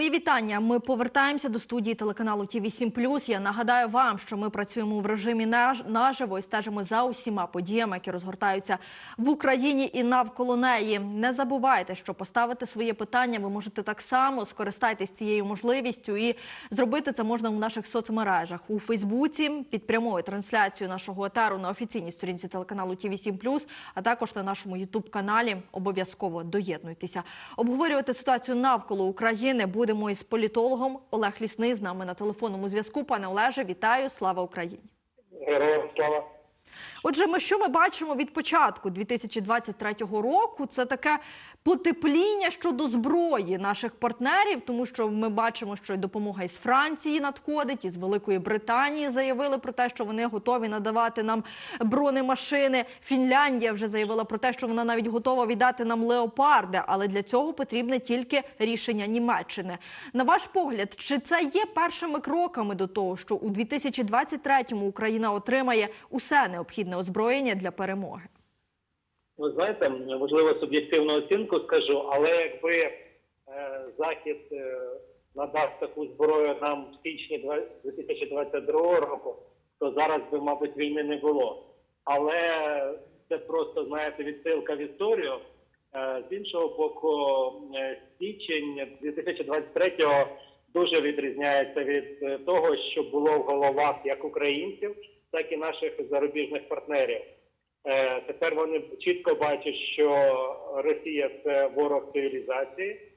Мої вітання. Ми повертаємося до студії телеканалу ТІВІ 7 Я нагадаю вам, що ми працюємо в режимі наживо і стежимо за усіма подіями, які розгортаються в Україні і навколо неї. Не забувайте, що поставити своє питання ви можете так само. Скористайтесь цією можливістю і зробити це можна у наших соцмережах у Фейсбуці під прямою трансляцією нашого етеру на офіційній сторінці телеканалу ТІВІ 7 а також на нашому Ютуб каналі. Обов'язково доєднуйтеся. Обговорювати ситуацію навколо України будемо із політологом Олег Лісний з нами на телефонному зв'язку. Пане Олеже, вітаю! Слава Україні! Героям слава. Отже, ми що ми бачимо від початку 2023 року? Це таке потепління щодо зброї наших партнерів, тому що ми бачимо, що й допомога із Франції надходить, із Великої Британії заявили про те, що вони готові надавати нам бронемашини. Фінляндія вже заявила про те, що вона навіть готова віддати нам леопарди, але для цього потрібне тільки рішення Німеччини. На ваш погляд, чи це є першими кроками до того, що у 2023-му Україна отримає усе необхідне озброєння для перемоги? Ви знаєте, можливо, суб'єктивну оцінку скажу, але якби е, Захід е, надав таку зброю нам в січні два- 2022 року, то зараз би, мабуть, війни не було. Але це просто, знаєте, відсилка в історію. Е, з іншого боку, е, січень 2023 дуже відрізняється від того, що було в головах як українців, так і наших зарубіжних партнерів. Е, Тепер вони чітко бачать, що Росія це ворог цивілізації,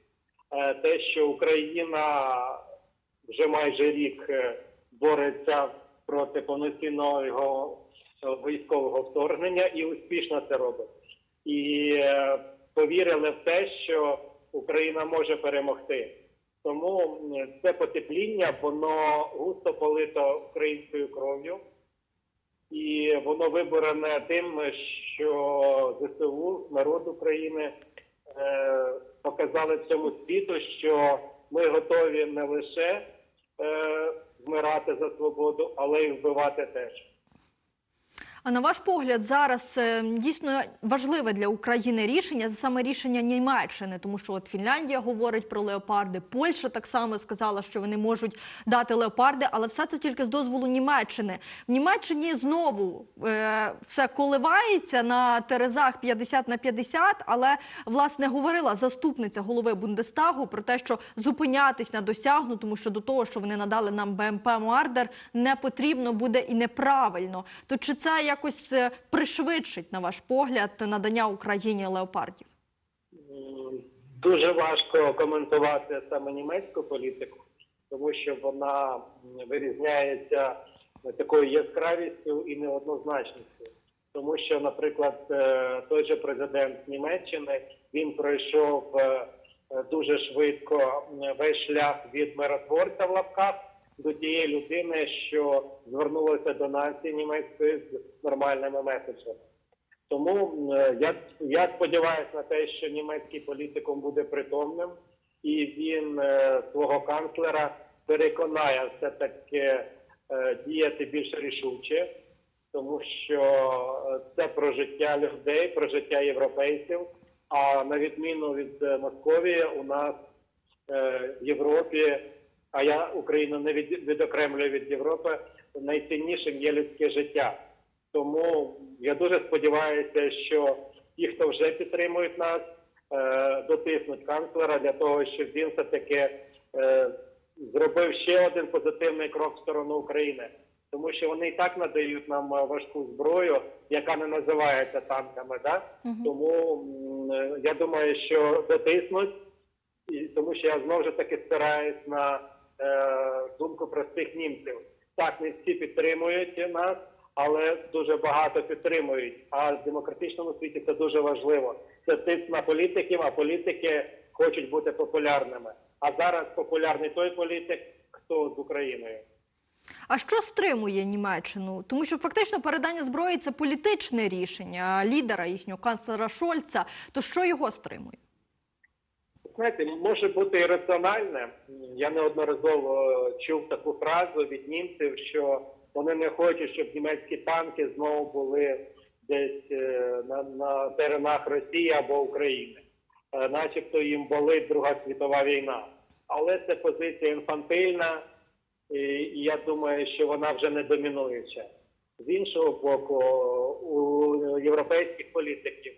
Е, те, що Україна вже майже рік е, бореться проти повноцінного військового вторгнення і успішно це робить. І повірили в те, що Україна може перемогти. Тому це потепління, воно густо полито українською кров'ю. І воно виборене тим, що ЗСУ, народ України е, показали всьому світу, що ми готові не лише е, вмирати за свободу, але й вбивати теж. А на ваш погляд, зараз е, дійсно важливе для України рішення саме рішення Німеччини, тому що от Фінляндія говорить про леопарди, Польща так само сказала, що вони можуть дати леопарди, але все це тільки з дозволу Німеччини. В Німеччині знову е, все коливається на терезах 50 на 50, але власне говорила заступниця голови Бундестагу про те, що зупинятись на досягнутому щодо того, що вони надали нам БМП Мардер, не потрібно буде і неправильно. То чи це якось е, пришвидшить, на ваш погляд, надання Україні леопардів? Дуже важко коментувати саме німецьку політику, тому що вона вирізняється такою яскравістю і неоднозначністю. Тому що, наприклад, е, той же президент Німеччини він пройшов е, дуже швидко весь шлях від миротворця в лапках до тієї людини, що звернулася до нації німецької з нормальними меседжами. Тому е, я, я сподіваюся на те, що німецький політикум буде притомним, і він е, свого канцлера переконає все таки е, діяти більш рішуче, тому що це про життя людей, про життя європейців. А на відміну від Московії, у нас в Європі, а я Україну не від, відокремлюю від Європи, найціннішим є людське життя. Тому я дуже сподіваюся, що ті, хто вже підтримують нас, е, дотиснуть канцлера для того, щоб він все таки е, зробив ще один позитивний крок в сторону України. Тому що вони і так надають нам е, важку зброю, яка не називається танками. Да? Тому е, я думаю, що дотиснуть, і тому що я знову ж таки спираюсь на думку простих німців. Так, не всі підтримують нас, але дуже багато підтримують. А в демократичному світі це дуже важливо. Це тиск на політиків, а політики хочуть бути популярними. А зараз популярний той політик, хто з Україною. А що стримує Німеччину? Тому що фактично передання зброї це політичне рішення лідера їхнього канцлера Шольца. То що його стримує? Знаєте, може бути і раціональне. Я неодноразово е, чув таку фразу від німців, що вони не хочуть, щоб німецькі танки знову були десь е, на, на теренах Росії або України, Е, начебто їм болить Друга світова війна. але це позиція інфантильна, і, і я думаю, що вона вже не домінуюча. З іншого боку, у європейських політиків,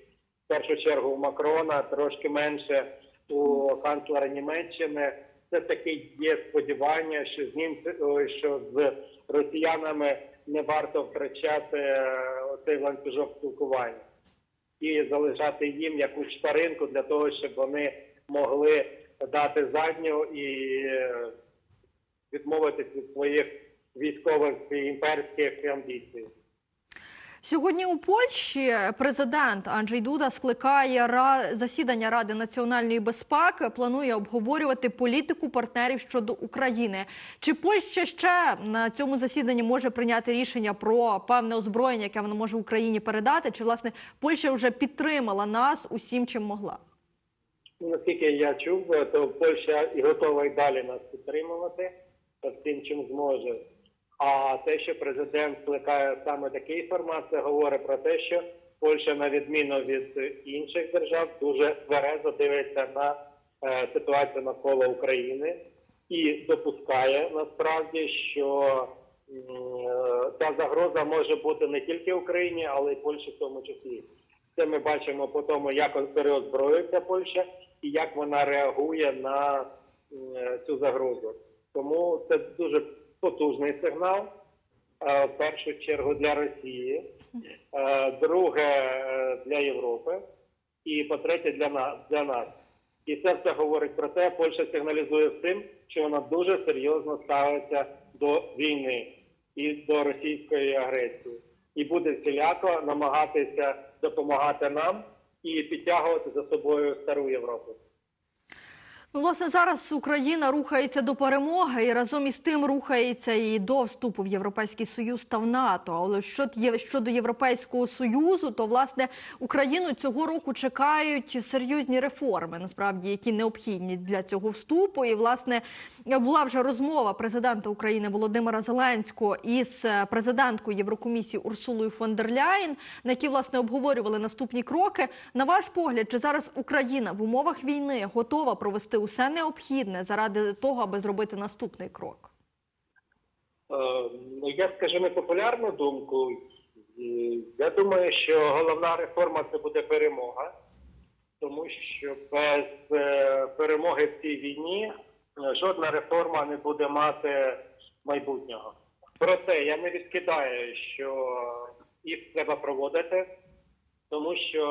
в першу чергу у Макрона, трошки менше у канцлера Німеччини, все таки є сподівання, що з німці, ой, що з росіянами не варто втрачати е, оцей ланцюжок спілкування і залишати їм якусь шпаринку для того, щоб вони могли дати задню і е, відмовитись від своїх військових і імперських амбіцій. Сьогодні у Польщі президент Анджей Дуда скликає засідання Ради національної безпеки. Планує обговорювати політику партнерів щодо України. Чи Польща ще на цьому засіданні може прийняти рішення про певне озброєння, яке вона може Україні передати? Чи власне Польща вже підтримала нас усім, чим могла? Ну, Наскільки я чув, то Польща і готова і далі нас підтримувати всім, чим зможе. А те, що президент скликає саме такий формат, це говорить про те, що Польща, на відміну від е, інших держав, дуже тверезо дивиться на е, ситуацію навколо України і допускає насправді, що е, ця загроза може бути не тільки Україні, але й Польщі в тому числі. Це ми бачимо по тому, як переозброюється Польща і як вона реагує на м, цю загрозу. Тому це дуже потужний сигнал. е, В першу чергу для Росії, е, друге е, для Європи, і по-третє, для нас для нас. І це все говорить про те, Польща сигналізує тим, що вона дуже серйозно ставиться до війни і до російської агресії, і буде всіляко намагатися допомагати нам і підтягувати за собою стару Європу. Ну, власне, зараз Україна рухається до перемоги і разом із тим рухається і до вступу в Європейський Союз та в НАТО. Але щодо Європейського Союзу, то власне Україну цього року чекають серйозні реформи, насправді, які необхідні для цього вступу. І власне була вже розмова президента України Володимира Зеленського із е, президенткою Єврокомісії Урсулою фон дер Ляєн, на якій власне обговорювали наступні кроки. На ваш погляд, чи зараз Україна в умовах війни готова провести усе необхідне заради того, аби зробити наступний крок? Е, Ну, я скажу непопулярну думку. Е, Я думаю, що головна реформа це буде перемога, тому що без е, перемоги в цій війні жодна реформа не буде мати майбутнього. Проте я не відкидаю, що їх треба проводити, тому що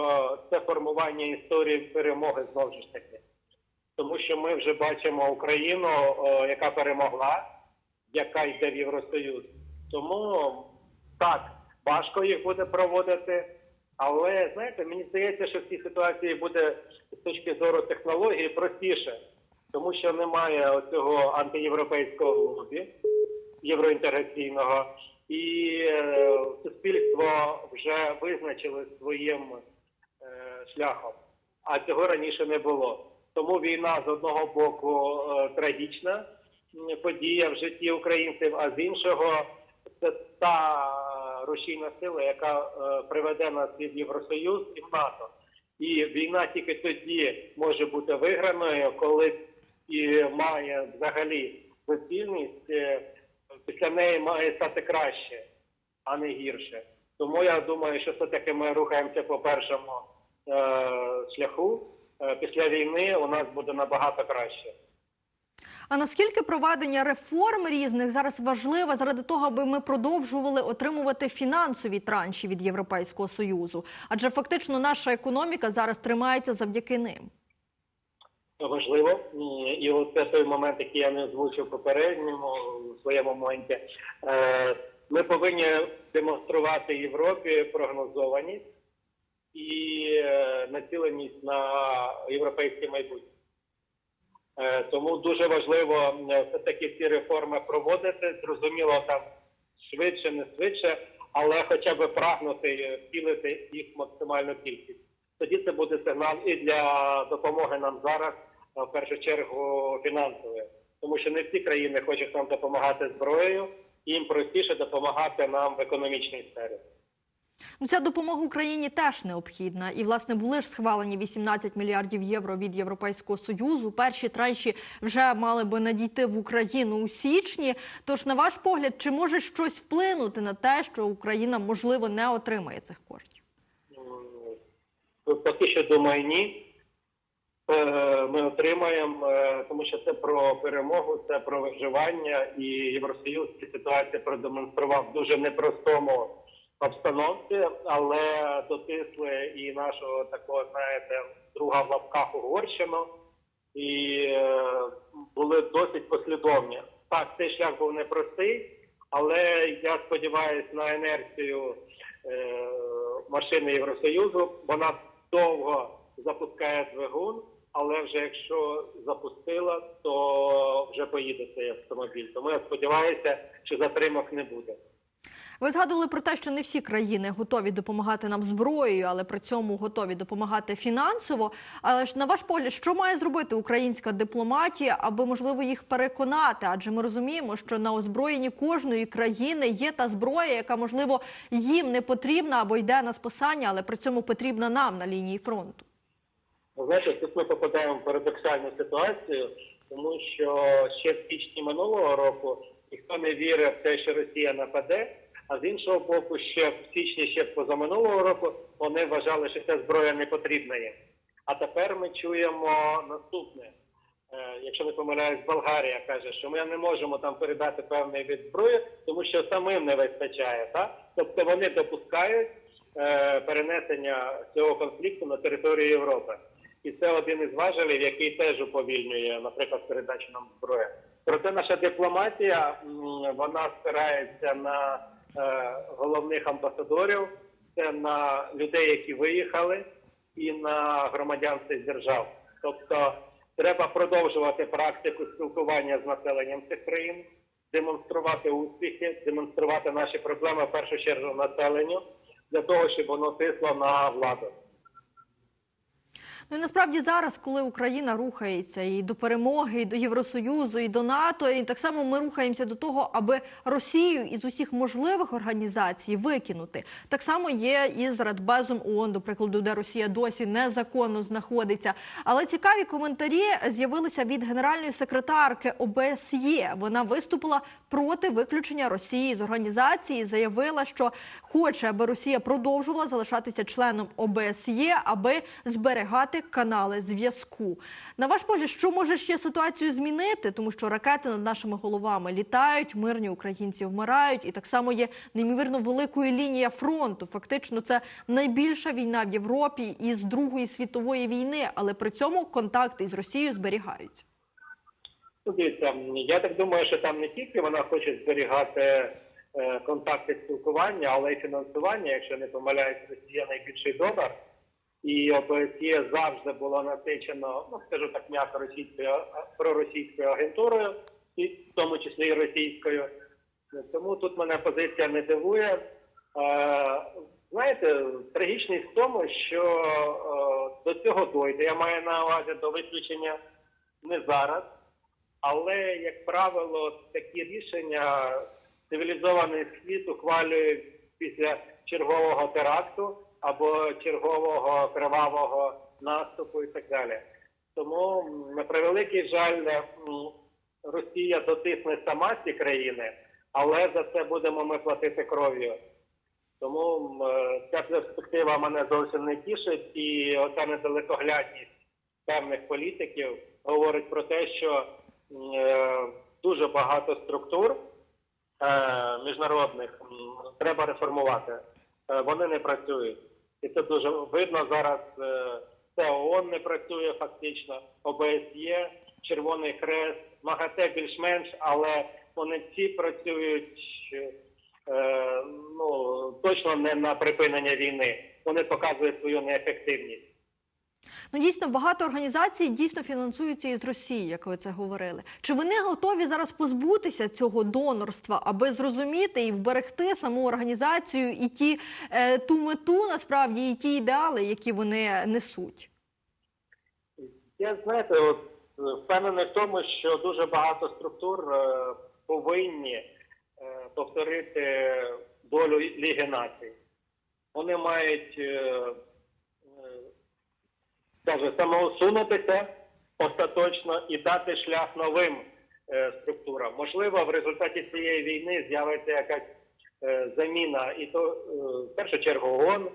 це формування історії перемоги знову ж таки. Тому що ми вже бачимо Україну, яка перемогла, яка йде в Євросоюз. Тому так, важко їх буде проводити. Але знаєте, мені здається, що в цій ситуації буде з точки зору технології простіше, тому що немає цього антиєвропейського лобі євроінтеграційного, і е, суспільство вже визначило своїм е, шляхом, а цього раніше не було. Тому війна з одного боку е, трагічна подія в житті українців, а з іншого це та рушійна сила, яка е, приведе нас і в Євросоюз і в НАТО. І війна тільки тоді може бути виграною, коли і має взагалі доцільність, е, після неї має стати краще, а не гірше. Тому я думаю, що все-таки ми рухаємося по першому е, шляху. Е, Після війни у нас буде набагато краще. А наскільки проведення реформ різних зараз важливе заради того, аби ми продовжували отримувати фінансові транші від Європейського союзу? Адже фактично наша економіка зараз тримається завдяки ним. важливо. І- це той момент, який я не озвучив попередньому у своєму моменті. Е, Ми повинні демонструвати Європі прогнозованість і е, націленість на європейське майбутнє. Е, Тому дуже важливо е, все-таки ці реформи проводити. Зрозуміло, там швидше, не швидше, але хоча б прагнути е, втілити їх максимальну кількість. Тоді це буде сигнал і для допомоги нам зараз, в першу чергу, фінансової. Тому що не всі країни хочуть нам допомагати зброєю, їм простіше допомагати нам в економічній сфері. Ну, ця допомога Україні теж необхідна. І, власне, були ж схвалені 18 мільярдів євро від Європейського Союзу. Перші транші вже мали би надійти в Україну у січні. Тож, на ваш погляд, чи може щось вплинути на те, що Україна, можливо, не отримає цих коштів? Поки що думаю, ні. Е, Ми отримаємо, е, тому що це про перемогу, це про виживання, і Євросоюз цю ситуацію продемонстрував дуже непростому обстановці, але дотисли і нашого такого, знаєте, друга в лапках Угорщину, і е, були досить послідовні. Так, цей шлях був непростий, але я сподіваюся на інерцію е, машини Євросоюзу. Вона довго запускає двигун, але вже якщо запустила, то вже поїде цей автомобіль. Тому я сподіваюся, що затримок не буде. Ви згадували про те, що не всі країни готові допомагати нам зброєю, але при цьому готові допомагати фінансово. Але ж на ваш погляд, що має зробити українська дипломатія, аби можливо їх переконати? Адже ми розуміємо, що на озброєнні кожної країни є та зброя, яка можливо їм не потрібна або йде на спасання, але при цьому потрібна нам на лінії фронту. Знаєте, тут ми попадаємо в парадоксальну ситуацію, тому що ще в січні минулого року ніхто не вірив в те, що Росія нападе. А з іншого боку, ще в січні, ще позаминулого року, вони вважали, що ця зброя не потрібна їм. А тепер ми чуємо наступне. Е, Якщо не помиляюсь, Болгарія каже, що ми не можемо там передати певний від зброї, тому що самим не вистачає. Так? Тобто вони допускають е, перенесення цього конфлікту на територію Європи. І це один із важелів, який теж уповільнює, наприклад, передачу нам зброї. Проте наша дипломатія вона спирається на головних амбасадорів, це на людей, які виїхали, і на громадян цих держав. Тобто треба продовжувати практику спілкування з населенням цих країн, демонструвати успіхи, демонструвати наші проблеми в першу чергу населенню для того, щоб воно тисло на владу. Ну і насправді зараз, коли Україна рухається і до перемоги, і до Євросоюзу, і до НАТО, і так само ми рухаємося до того, аби Росію із усіх можливих організацій викинути. Так само є і з Радбезом ООН, до прикладу, де Росія досі незаконно знаходиться. Але цікаві коментарі з'явилися від генеральної секретарки ОБСЄ. Вона виступила проти виключення Росії з організації, заявила, що хоче, аби Росія продовжувала залишатися членом ОБСЄ, аби зберігати канали зв'язку. На ваш погляд, що може ще ситуацію змінити, тому що ракети над нашими головами літають, мирні українці вмирають, і так само є неймовірно великою лінія фронту. Фактично, це найбільша війна в Європі із Другої світової війни, але при цьому контакти із Росією зберігаються. Ну, Дивіться, я так думаю, що там не тільки вона хоче зберігати е, контакти спілкування, але й фінансування. Якщо не помиляюсь, Росія найбільший донор. І ОБСЄ завжди було насичено, ну скажу так м'яко, російською проросійською агентурою, і в тому числі і російською. Тому тут мене позиція не дивує. Е, знаєте, трагічність в тому, що е, до цього дойде. Я маю на увазі до виключення не зараз. Але, як правило, такі рішення цивілізований світ ухвалює після чергового теракту або чергового кривавого наступу і так далі. Тому, на превеликий жаль, Росія дотисне сама ці країни, але за це будемо ми платити кров'ю. Тому е, ця перспектива мене зовсім не тішить, і оця недалекоглядність певних політиків говорить про те, що е, дуже багато структур е, міжнародних треба реформувати. Е, вони не працюють. І це дуже видно зараз. Е, це ООН не працює фактично, ОБСЄ, Червоний Хрест, МАГАТЕ більш-менш, але вони всі працюють е, ну, точно не на припинення війни. Вони показують свою неефективність. Ну дійсно багато організацій дійсно фінансуються із Росії, як ви це говорили. Чи вони готові зараз позбутися цього донорства, аби зрозуміти і вберегти саму організацію і ті е, ту мету насправді і ті ідеали, які вони несуть? Я знаєте, от е, впевнений в тому, що дуже багато структур е, повинні е, повторити долю Ліги націй. вони мають е, е, скажу, самоусунутися остаточно і дати шлях новим е, структурам. Можливо, в результаті цієї війни з'явиться якась е, заміна, і то е, в першу чергу ООН,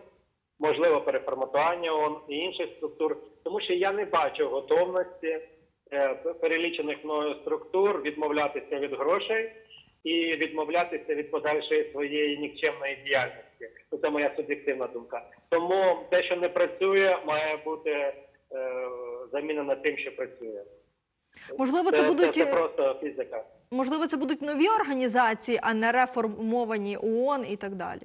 можливо, переформатування ООН і інших структур, тому що я не бачу готовності е, перелічених мною структур відмовлятися від грошей і відмовлятися від подальшої своєї нікчемної діяльності. Це моя суб'єктивна думка. Тому те, що не працює, має бути е, замінено тим, що працює. Можливо, це будуть це, це просто фізика. можливо, це будуть нові організації, а не реформовані ООН і так далі.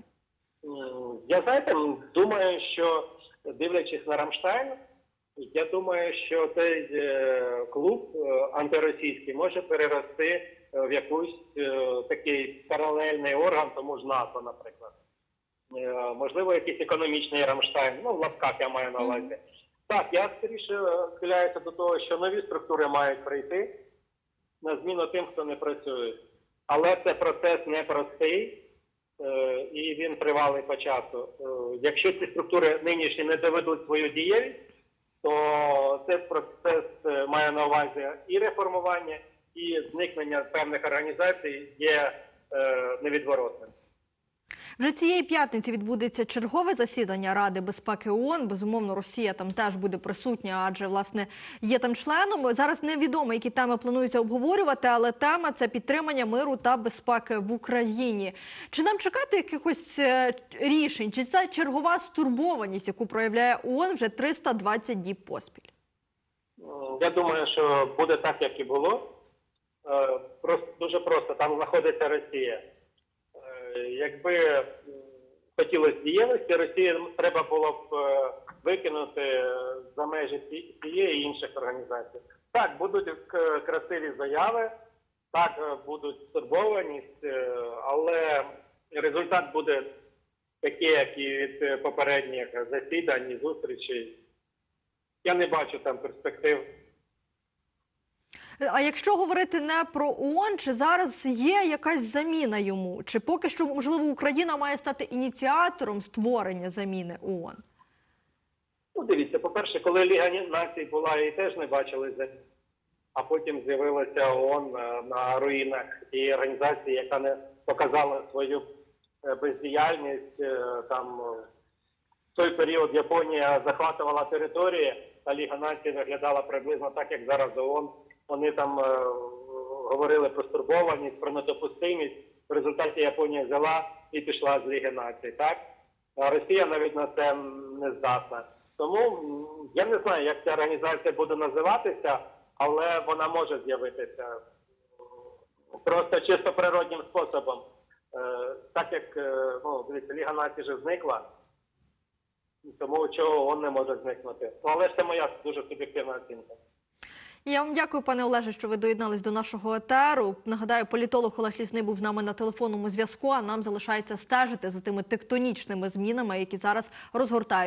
Я знаєте, думаю, що дивлячись на Рамштайн, я думаю, що цей е, клуб е, антиросійський може перерости е, в якийсь такий паралельний орган, тому ж НАТО, наприклад. Е, можливо, якийсь економічний Рамштайн, ну в лапках я маю на увазі. Так, я скоріше схиляюся до того, що нові структури мають прийти на зміну тим, хто не працює. Але це процес непростий. Е, і він тривалий по часу. Е, Якщо ці структури нинішні не доведуть свою дієвість, то цей процес е, має на увазі і реформування, і зникнення певних організацій є е, невідворотним. Вже цієї п'ятниці відбудеться чергове засідання Ради безпеки ООН. Безумовно, Росія там теж буде присутня, адже власне є там членом. Зараз невідомо, які теми планується обговорювати, але тема це підтримання миру та безпеки в Україні. Чи нам чекати якихось е, рішень? Чи це чергова стурбованість, яку проявляє ООН вже 320 діб поспіль? Я думаю, що буде так, як і було. Е, Просто дуже просто там знаходиться Росія. Е, Якби хотілося дієвості, Росії треба було б е, викинути е, за межі цієї і інших організацій. Так, будуть красиві заяви, так е, будуть стурбованість, е, але результат буде такий, як і від е, попередніх засідань і зустрічей. Я не бачу там перспектив. А якщо говорити не про ООН, чи зараз є якась заміна йому? Чи поки що можливо Україна має стати ініціатором створення заміни ООН? Ну, дивіться, по-перше, коли Ліга націй була, її теж не бачили за а потім з'явилася ООН е, на руїнах і організації, яка не показала свою е, бездіяльність. Е, Там е, в той період Японія захватувала території, а Ліга націй виглядала приблизно так, як зараз ООН. Вони там е, говорили про стурбованість, про недопустимість. В результаті Японія взяла і пішла з Ліги націй. Так а Росія навіть на це не здатна. Тому я не знаю, як ця організація буде називатися, але вона може з'явитися просто чисто природнім способом. Е, Так як е, ну, дивіться, Ліга націй вже зникла, тому чого ООН не може зникнути. Ну, але це моя дуже суб'єктивна оцінка. Я вам дякую, пане Олеже, що ви доєднались до нашого етеру. Нагадаю, політолог Олег Лісний був з нами на телефонному зв'язку. А нам залишається стежити за тими тектонічними змінами, які зараз розгортають.